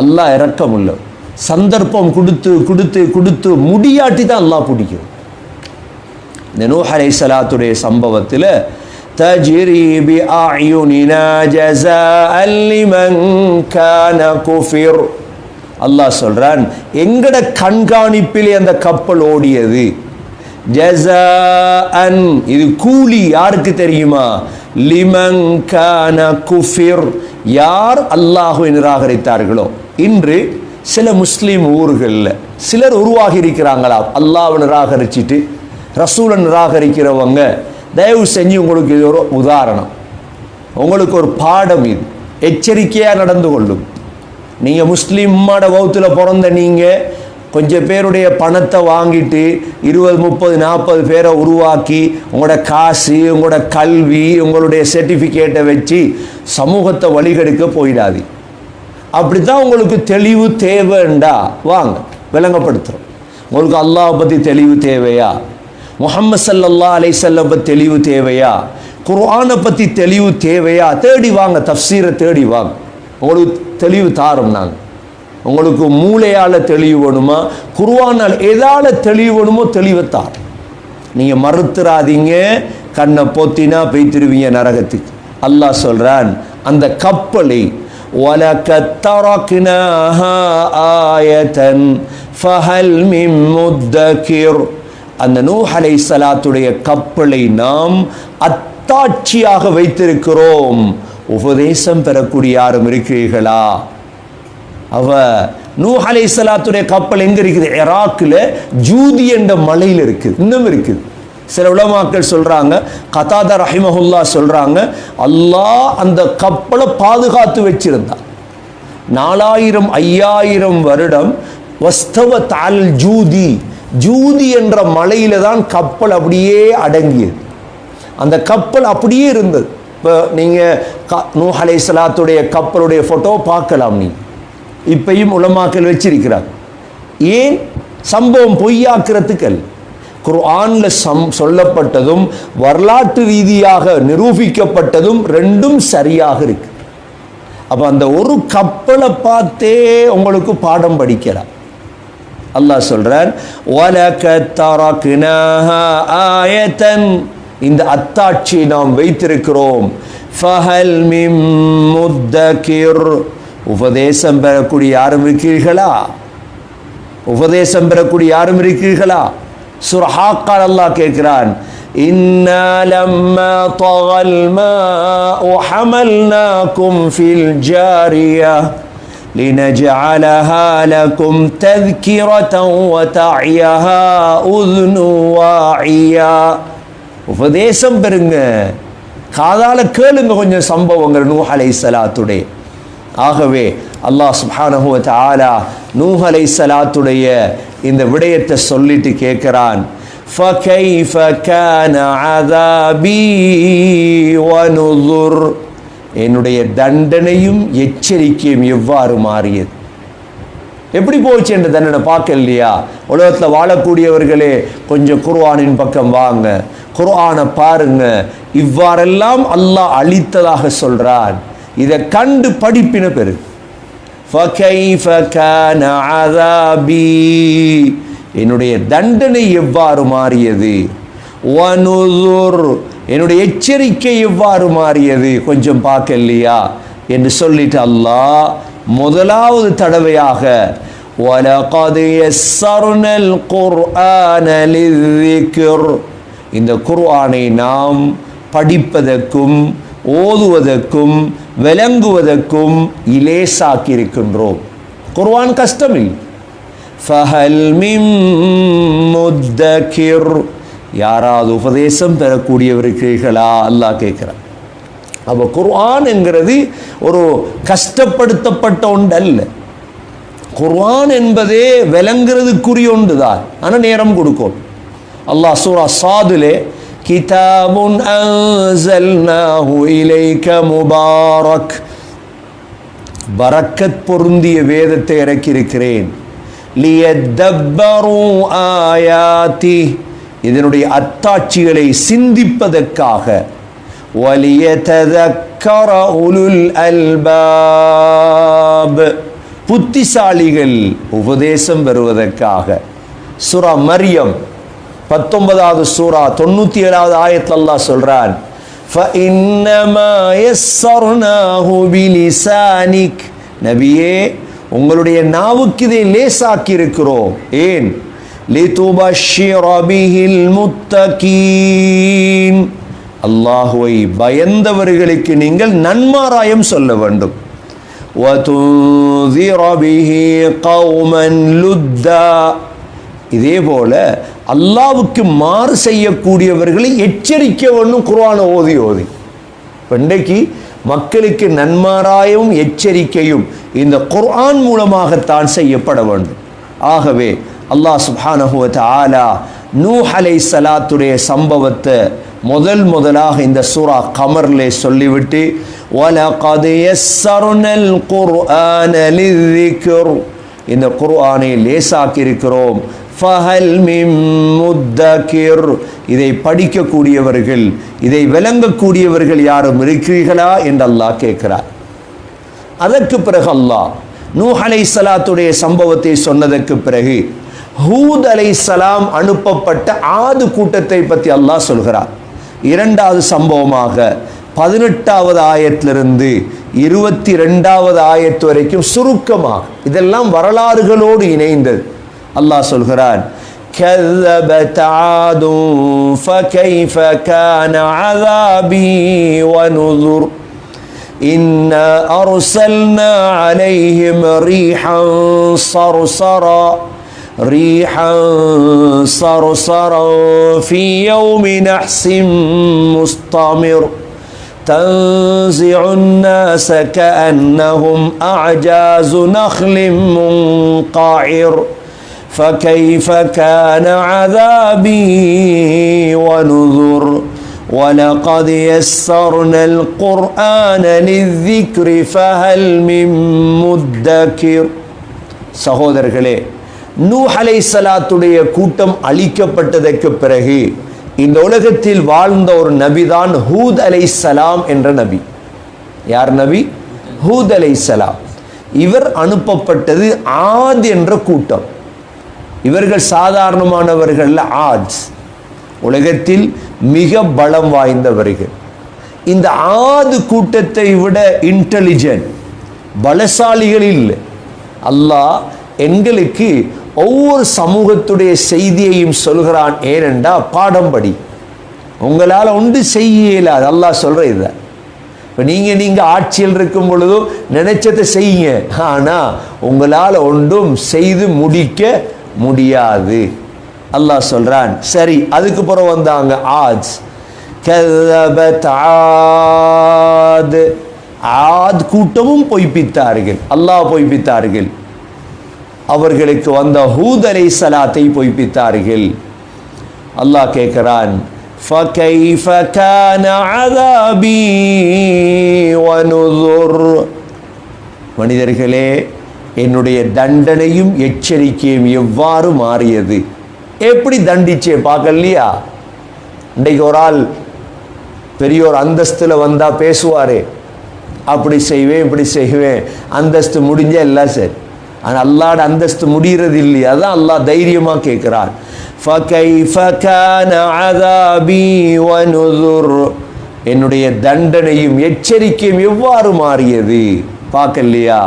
அல்லாஹ் இறக்கம் இல்லை சந்தர்ப்பம் கொடுத்து கொடுத்து கொடுத்து முடியாட்டி தான் அல்லாஹ் பிடிக்கும். இந்த நூஹ் சலாத்துடைய சம்பவத்தில் தஜ்ரி பி அயுனினா அல்லி லிமன் கான அல்லாஹ் சொல்றான் எங்கட கண்காணிப்பிலே அந்த கப்பல் ஓடியது. ஜஸாஅன். இது கூலி யாருக்கு தெரியுமா? லிமன் குஃபிர். யார் அல்லாஹுவை நிராகரித்தார்களோ? இன்று சில முஸ்லீம் ஊர்களில் சிலர் உருவாகி இருக்கிறாங்களா அல்லாவை நிராகரிச்சிட்டு ரசூலை நிராகரிக்கிறவங்க தயவு செஞ்சு உங்களுக்கு இது ஒரு உதாரணம். உங்களுக்கு ஒரு பாடம் இது. எச்சரிக்கையாக நடந்து கொள்ளும். நீங்கள் முஸ்லீம் உம்மாட வகுத்தில் பிறந்த நீங்கள் கொஞ்சம் பேருடைய பணத்தை வாங்கிட்டு இருபது முப்பது நாற்பது பேரை உருவாக்கி உங்களோட காசு உங்களோட கல்வி உங்களுடைய சர்டிஃபிகேட்டை வச்சு சமூகத்தை வழிகெடுக்க போயிடாது. அப்படி தான் உங்களுக்கு தெளிவு தேவைண்டா. வாங்க விளங்கப்படுத்துகிறோம் உங்களுக்கு அல்லாஹ் பற்றி தெளிவு தேவையா? முஹம்மது சல்லல்லா அலைசல்லம் பற்றி தெளிவு தேவையா? குர்ஆனை பற்றி தெளிவு தேவையா? தேடி வாங்க தப்சீரை தேடி வாங்க. உங்களுக்கு தெளிவு தாரோம் நாங்கள் உங்களுக்கு மூளையால் தெளிவணுமா வேணுமா? குருவானால் எதால் தெளிவு தெளிவத்தார் நீங்கள் மறுத்துறாதீங்க கண்ணை பொத்தினா பெய்த்திருவீங்க நரகத்துக்கு. அல்லாஹ் சொல்கிறான் அந்த கப்பலை அந்த நூஹ் அலை சலாத்துடைய கப்பலை நாம் அத்தாட்சியாக வைத்திருக்கிறோம். உபதேசம் பெறக்கூடிய யாரும் இருக்கிறீர்களா? அவ நூஹ் அலைஹிஸ்ஸலாத்துடைய கப்பல் எங்க இருக்குது? இராக்கில் ஜூதி என்ற மலையில் இருக்குது. இன்னும் இருக்குது. சில உலமாக்கள் சொல்றாங்க கதாதா ரஹிமஹுல்லா சொல்றாங்க அல்லாஹ் அந்த கப்பலை பாதுகாத்து வச்சிருந்தான். நாலாயிரம் ஐயாயிரம் வருடம் வஸ்தவ தால் ஜூதி ஜூதி என்ற மலையில தான் கப்பல் அப்படியே அடங்கியது. அந்த கப்பல் அப்படியே இருந்தது. இப்போ நீங்கள் க சலாத்துடைய கப்பலுடைய ஃபோட்டோ பார்க்கலாம் நீ இப்பையும் உலமாக்கல் வச்சிருக்கிறார். ஏன்? சம்பவம் பொய்யாக்குறதுக்கு அல்ல குர்ஆன்ல சம் சொல்லப்பட்டதும் வரலாற்று ரீதியாக நிரூபிக்கப்பட்டதும் ரெண்டும் சரியாக இருக்கு. அப்போ அந்த ஒரு கப்பலை பார்த்தே உங்களுக்கு பாடம் படிக்கிறார் அல்லாஹ் சொல்றான் ஆயத்தன். இந்த அத்தாட்சியை நாம் வைத்திருக்கிறோம். ஃபஹல் மிம் முத்தகிர். உபதேசம் பெறக்கூடிய யாரும் இருக்கிறீர்களா உபதேசம் பெறக்கூடிய யாரும் இருக்கிறீர்களா சுரஹாக்கால் அல்லாஹ் கேட்கிறான் إنا لما طغى الماء حملناكم في الجارية لنجعلها لكم تذكرة وتعيها أذن واعية உபதேசம் பெறுங்க காதால கேளுங்க கொஞ்சம் சம்பவங்கள் நூஹ் அலைஹிஸ்ஸலாத்துடைய ஆகவே அல்லாஹ் சுப்ஹானஹு வ தஆலா நூஹ் அலைஹிஸ்ஸலாத்துடைய இந்த விடயத்தை சொல்லிட்டு கேட்கிறான் فَكَيْفَ كَانَ عَذَابِي وَنُذُرْ என்னுடைய தண்டனையும் எச்சரிக்கையும் எவ்வாறு மாறியது எப்படி போச்சு என்ற தண்டனை பார்க்க இல்லையா உலகத்தில் வாழக்கூடியவர்களே கொஞ்சம் குர்ஆனின் பக்கம் வாங்க குர்ஆனை பாருங்க இவ்வாறெல்லாம் அல்லாஹ் அளித்ததாக சொல்றான் இதை கண்டு படிப்பின பெருகு என்னுடைய தண்டனை எவ்வாறு மாறியது? என்னுடைய எச்சரிக்கை எவ்வாறு மாறியது? கொஞ்சம் பார்க்க இல்லையா என்று சொல்லிட்டு அல்லாஹ் முதலாவது தடவையாக இந்த குர்ஆனை நாம் படிப்பதற்கும் ஓதுவதற்கும் விளங்குவதற்கும் இலேசாக்கி இருக்கின்றோம் குர்வான் கஷ்டம் இல்லை ஃபஹல் மிம் முத்தகிர் யாராவது உபதேசம் பெறக்கூடியவர்களா இருக்கிறீர்களா அல்லாஹ் கேட்கிறான் அப்போ குர்ஆன் என்கிறது ஒரு கஷ்டப்படுத்தப்பட்ட ஒன்று அல்ல குர்ஆன் என்பதே விளங்குறதுக்குரிய ஒன்று தான் ஆனால் நேரம் கொடுக்கும் அல்லாஹ் சூரா சாதுலே كتاب أنزلناه إليك முபாரக். பரக்கத் பொருந்திய வேதத்தை இறக்கியிருக்கிறேன். ஆயாத்தி இதனுடைய அத்தாட்சிகளை சிந்திப்பதற்காக. வலியதக்கர உலுல் அல்பாப். புத்திசாலிகள் உபதேசம் பெறுவதற்காக. சூரா மரியம் பத்தொன்பதாவது சூரா தொண்ணூத்தி ஏழாவது ஆயத்துல அல்லாஹ் சொல்றான் فَإِنَّمَا يَسَّرْنَاهُ بِلِسَانِكَ நபியே உங்களுடைய நாவுக்கு இதை லேசாக்கி இருக்கிறோம் ஏன் لِتُبَشِّرَ بِهِ الْمُتَّقِينَ அல்லாஹுவை பயந்தவர்களுக்கு நீங்கள் நன்மாராயம் சொல்ல வேண்டும் وَتُنذِرَ بِهِ قَوْمًا لُدًّا இதே போல அல்லாவுக்கு மாறு செய்யக்கூடியவர்களை ஒன்றும் குரானை ஓதி ஓதி. இன்றைக்கு மக்களுக்கு நன்மாராயவும் எச்சரிக்கையும் இந்த குர்ஆன் மூலமாகத்தான் செய்யப்பட வேண்டும். ஆகவே அல்லாஹ் சுபானஹுவத் ஆலா நூ அலை சலாத்துடைய சம்பவத்தை முதல் முதலாக இந்த சூரா கமர்ல சொல்லிவிட்டு இந்த குர்ஆனை லேசாக்கி இருக்கிறோம் ஃபஹல் மிம் முத்தகிர். இதை படிக்கக்கூடியவர்கள் இதை விளங்கக்கூடியவர்கள் யாரும் இருக்கிறீர்களா என்று அல்லாஹ் கேட்கிறார். அதற்கு பிறகு அல்லாஹ் நூஹ் சலாத்துடைய சம்பவத்தை சொன்னதற்கு பிறகு ஹூத் சலாம் அனுப்பப்பட்ட ஆது கூட்டத்தை பற்றி அல்லாஹ் சொல்கிறார். இரண்டாவது சம்பவமாக பதினெட்டாவது ஆயத்திலிருந்து இருபத்தி ரெண்டாவது ஆயத்து வரைக்கும் சுருக்கமாக இதெல்லாம் வரலாறுகளோடு இணைந்தது. அல்லாஹ் சொல்கிறான் كذبت عاد فكيف كان عذابي ونذر إنا أرسلنا عليهم ريحا صرصرا ريحا صرصرا في يوم نحس مستمر تنزع الناس كأنهم أعجاز نخل منقعر فكيف كان عذابي ونذر ولقد يسرنا القرآن للذكر فهل من مدكر சகோதரர்களே நூஹ் அலைஹிஸ்ஸலாத்துடைய கூட்டம் அழிக்கப்பட்டதற்கு பிறகு இந்த உலகத்தில் வாழ்ந்த ஒரு நபிதான் ஹூத் அலைஹிஸ்ஸலாம் என்ற நபி யார் நபி ஹூத் அலைஹிஸ்ஸலாம் இவர் அனுப்பப்பட்டது ஆத் என்ற கூட்டம் இவர்கள் சாதாரணமானவர்கள் ஆட்ஸ் உலகத்தில் மிக பலம் வாய்ந்தவர்கள். இந்த ஆது கூட்டத்தை விட இன்டெலிஜென்ட் பலசாலிகள் இல்லை. அல்லாஹ் எங்களுக்கு ஒவ்வொரு சமூகத்துடைய செய்தியையும் சொல்கிறான் ஏனென்றா பாடம் படி. உங்களால் ஒன்று செய்ய இயலாது அல்லாஹ் சொல்கிற இதை இப்போ நீங்கள் நீங்கள் ஆட்சியில் இருக்கும் பொழுதும் நினைச்சதை செய்யுங்க. ஆனால் உங்களால் ஒன்றும் செய்து முடிக்க முடியாது. அல்லாஹ் சொல்கிறான் சரி அதுக்கு பிறகு வந்தாங்க ஆஜ். கதபத் ஆத். ஆத் கூட்டமும் பொய்ப்பித்தார்கள் அல்லாஹ் பொய்ப்பித்தார்கள். அவர்களுக்கு வந்த ஹூத் அலை சலாத்தை பொய்ப்பித்தார்கள். அல்லாஹ் கேட்கிறான் فكيف كان عذابي ونذر மனிதர்களே என்னுடைய தண்டனையும் எச்சரிக்கையும் எவ்வாறு மாறியது? எப்படி தண்டிச்சே பார்க்கலையா? இன்றைக்கு ஒரு ஆள் பெரியோர் அந்தஸ்தில் வந்தால் பேசுவாரே. அப்படி செய்வேன் இப்படி செய்வேன். அந்தஸ்து முடிஞ்சால் எல்லாம் சரி. ஆனால் அல்லாட அந்தஸ்து முடிகிறது இல்லையா அதான் அல்லாஹ் தைரியமாக கேட்குறான் என்னுடைய தண்டனையும் எச்சரிக்கையும் எவ்வாறு மாறியது? பார்க்கலையா?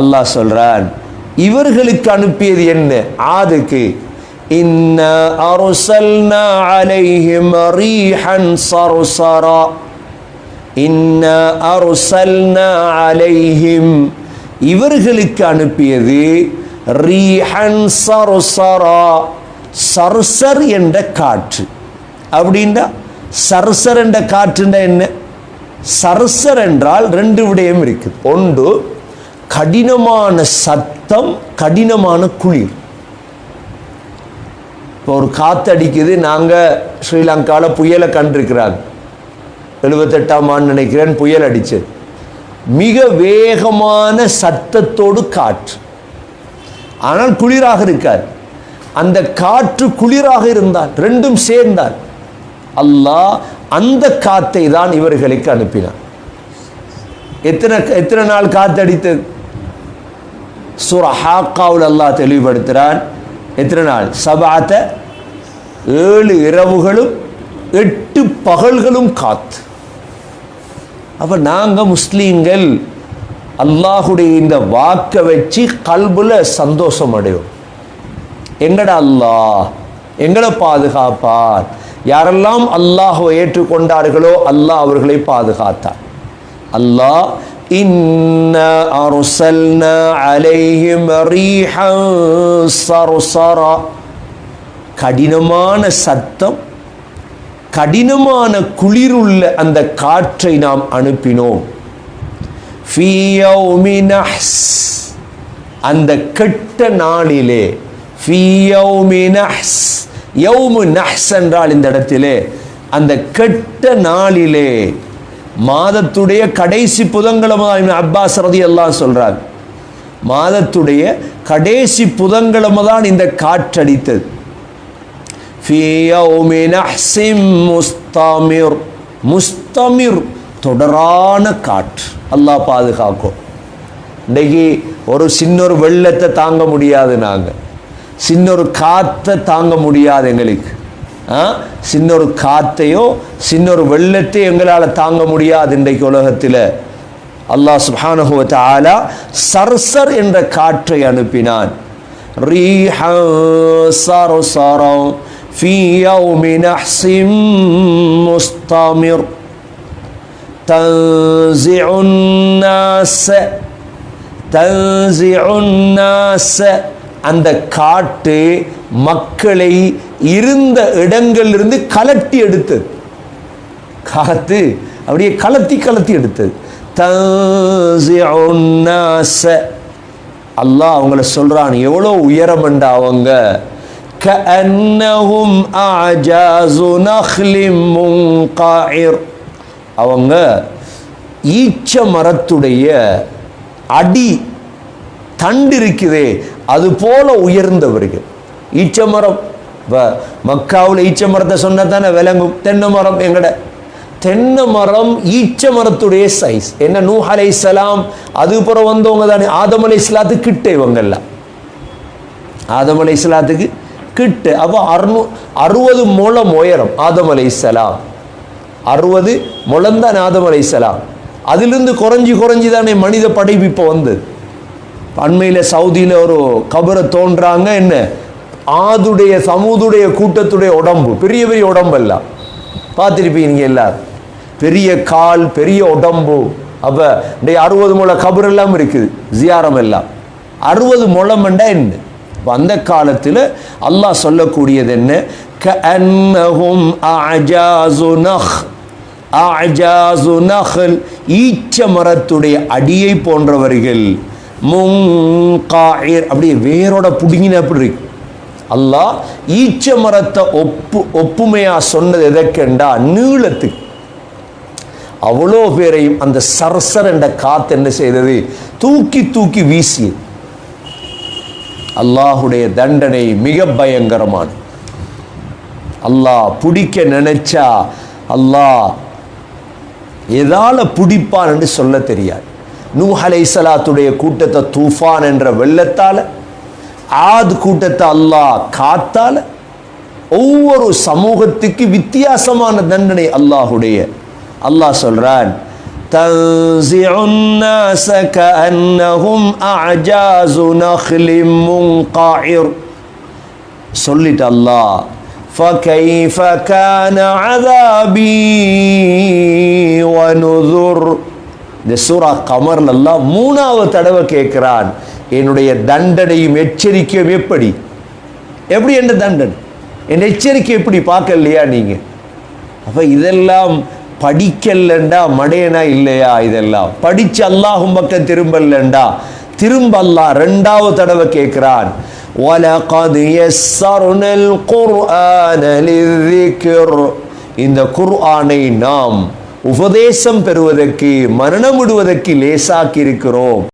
அல்லாஹ் சொல்றான் இவர்களுக்கு அனுப்பியது என்ன? ஆதுக்கு. இன்ன அருசல்னா அலைஹிம் ரீஹன் சருசரா. இன்ன அருசல்னா அலைஹிம். இவர்களுக்கு அனுப்பியது ரீஹன் சருசரா. சர்சர் என்ற காற்று. அப்படின்னா சர்சர் என்ற காற்றுன்னா என்ன? சர்சர் என்றால் ரெண்டு விடயம் இருக்குது. ஒன்று கடினமான சத்தம் கடினமான குளிர். இப்போ ஒரு காத்தடிக்குது நாங்கள் ஸ்ரீலங்காவில் புயலை கண்டிருக்கிறாங்க. எழுபத்தெட்டாம் ஆண்டு நினைக்கிறேன் புயல் அடிச்சது மிக வேகமான சத்தத்தோடு காற்று. ஆனால் குளிராக இருக்காது. அந்த காற்று குளிராக இருந்தால் ரெண்டும் சேர்ந்தால் அல்லாஹ் அந்த காத்தை தான் இவர்களுக்கு அனுப்பினான். எத்தனை எத்தனை நாள் காத்தடித்தது சூரா ஹாக்காவில் அல்லாஹ் தெளிவுபடுத்துகிறான் எத்தனை நாள்? சபாத்த ஏழு இரவுகளும் எட்டு பகல்களும் காத்து. அப்போ நாங்கள் முஸ்லீம்கள் அல்லாஹுடைய இந்த வாக்கை வச்சு கல்புல சந்தோஷம் அடையும் எங்கட அல்லாஹ்? எங்களை பாதுகாப்பார். யாரெல்லாம் அல்லாஹை ஏற்றுக்கொண்டார்களோ அல்லாஹ் அவர்களை பாதுகாத்தார். அல்லாஹ் இன்ன அருசல்னா அலைஹிம் ரீஹன் சர்சரா கடினமான சத்தம் கடினமான குளிருள்ள அந்த காற்றை நாம் அனுப்பினோம். ஃபீ அந்த கெட்ட நாளிலே ஃபீ யௌமி என்றால் இந்த இடத்திலே அந்த கெட்ட நாளிலே மாதத்துடைய கடைசி புதன்கிழமை அப்பாஸ் ரதி எல்லாம் சொல்கிறார் மாதத்துடைய கடைசி புதன்கிழமை தான் இந்த காற்றடித்தது. முஸ்தமிர். முஸ்தமிர் தொடரான காற்று. அல்லாஹ் பாதுகாக்கும். இன்றைக்கு ஒரு சின்னொரு வெள்ளத்தை தாங்க முடியாது நாங்கள் சின்னொரு காற்றை தாங்க முடியாது எங்களுக்கு. சின்ன ஒரு காத்தையோ சின்ன ஒரு வெள்ளத்தை எங்களால் தாங்க முடியாது இன்றைக்கு உலகத்தில் அல்லாஹ் சுப்ஹானஹு வ தஆலா சர்சர் என்ற காற்றை அனுப்பினான் ரீஹன் சர்சரம் في يوم نحس مستمر تنزع الناس تنزع الناس அந்த காட்டு மக்களை இருந்த இடங்களிலிருந்து கலட்டி எடுத்தது. காத்து அப்படியே கலத்தி கலத்தி எடுத்தது. அல்லாஹ் அவங்கள சொல்கிறான் எவ்வளோ உயரமண்டா அவங்க? கஅன்னஹும் ஆஜாசு நஹ்லிம் முன்காயிர். அவங்க ஈச்ச மரத்துடைய அடி தண்டிருக்குதே அது போல உயர்ந்தவர்கள். ஈச்ச மரம் இப்போ மக்காவில் ஈச்ச மரத்தை சொன்னா தானே விளங்கும் தென்னை மரம் எங்கட? தென்னை மரம் ஈச்ச மரத்துடைய சைஸ் என்ன நூ அலை சலாம் அதுக்கப்புறம் வந்தவங்க தானே. ஆதம் அலை இஸ்லாத்துக்கு கிட்ட இவங்கெல்லாம் ஆதம் அலை இஸ்லாத்துக்கு கிட்ட. அப்போ அறுநூ அறுபது முளம் உயரம் ஆதம் அலை இஸ்லாம் அறுபது முளந்தான் ஆதம் அலை இஸ்லாம் அதிலிருந்து குறைஞ்சி குறைஞ்சி தானே மனித படைப்பு இப்போ வந்தது அண்மையில் சவுதியில் ஒரு கபரை தோன்றாங்க என்ன? ஆதுடைய சமூதுடைய கூட்டத்துடைய உடம்பு. பெரிய பெரிய உடம்பு பார்த்துருப்பீங்க நீங்கள் எல்லாரும். பெரிய கால் பெரிய உடம்பு. அப்போ இன்றைய அறுபது முளை கபரெல்லாம் இருக்குது. ஜியாரம் எல்லாம். அறுபது முளம்ண்டா என்ன? இப்போ அந்த காலத்தில் அல்லாஹ் சொல்லக்கூடியது என்ன? க அன்னஹும் அஜாசு நஹ். அஜாசு நஹல். ஈச்ச மரத்துடைய அடியை போன்றவர்கள். முங்காயிர் அப்படியே வேரோட புடுங்கின அப்படி இருக்கு? அல்லாஹ் ஈச்ச மரத்தை ஒப்பு ஒப்புமையா சொன்னது எதற்கெண்டா? நீளத்துக்கு. அவ்வளோ பேரையும் அந்த சரசர் என்ற காத்து என்ன செய்தது? தூக்கி தூக்கி வீசி அல்லாஹுடைய தண்டனை மிக பயங்கரமான அல்லாஹ் பிடிக்க நினைச்சா அல்லாஹ் எதால பிடிப்பான்னு சொல்ல தெரியாது. நூ அலைசலாத்துடைய கூட்டத்தை தூஃபான் என்ற வெள்ளத்தால ஆத் கூட்டத்தை அல்லாஹ் காத்தால ஒவ்வொரு சமூகத்துக்கு வித்தியாசமான தண்டனை அல்லாஹுடைய அல்லாஹ் சொல்றான் تنزع الناس كأنهم أعجاز نخل منقعر சொல்லிட்டு அல்லாஹ் فكيف كان عذابي ونذر இந்த சூரா கமர்ல எல்லாம் மூணாவது தடவை கேட்கிறான் என்னுடைய தண்டனையும் எச்சரிக்கையும் எப்படி எப்படி என்ன தண்டனை என் எச்சரிக்கை எப்படி பார்க்கலையா நீங்க அப்ப இதெல்லாம் படிக்கலண்டா மடையனா இல்லையா இதெல்லாம் படிச்சு அல்லாஹும் பக்கம் திரும்பலண்டா திரும்ப அல்லாஹ் ரெண்டாவது தடவை கேட்கிறான் وَلَقَدْ يَسَّرْنَا الْقُرْآنَ لِلذِّكْرِ இந்த குர்ஆனை நாம் உபதேசம் பெறுவதற்கு மரணமிடுவதற்கு லேசாக்கி இருக்கிறோம்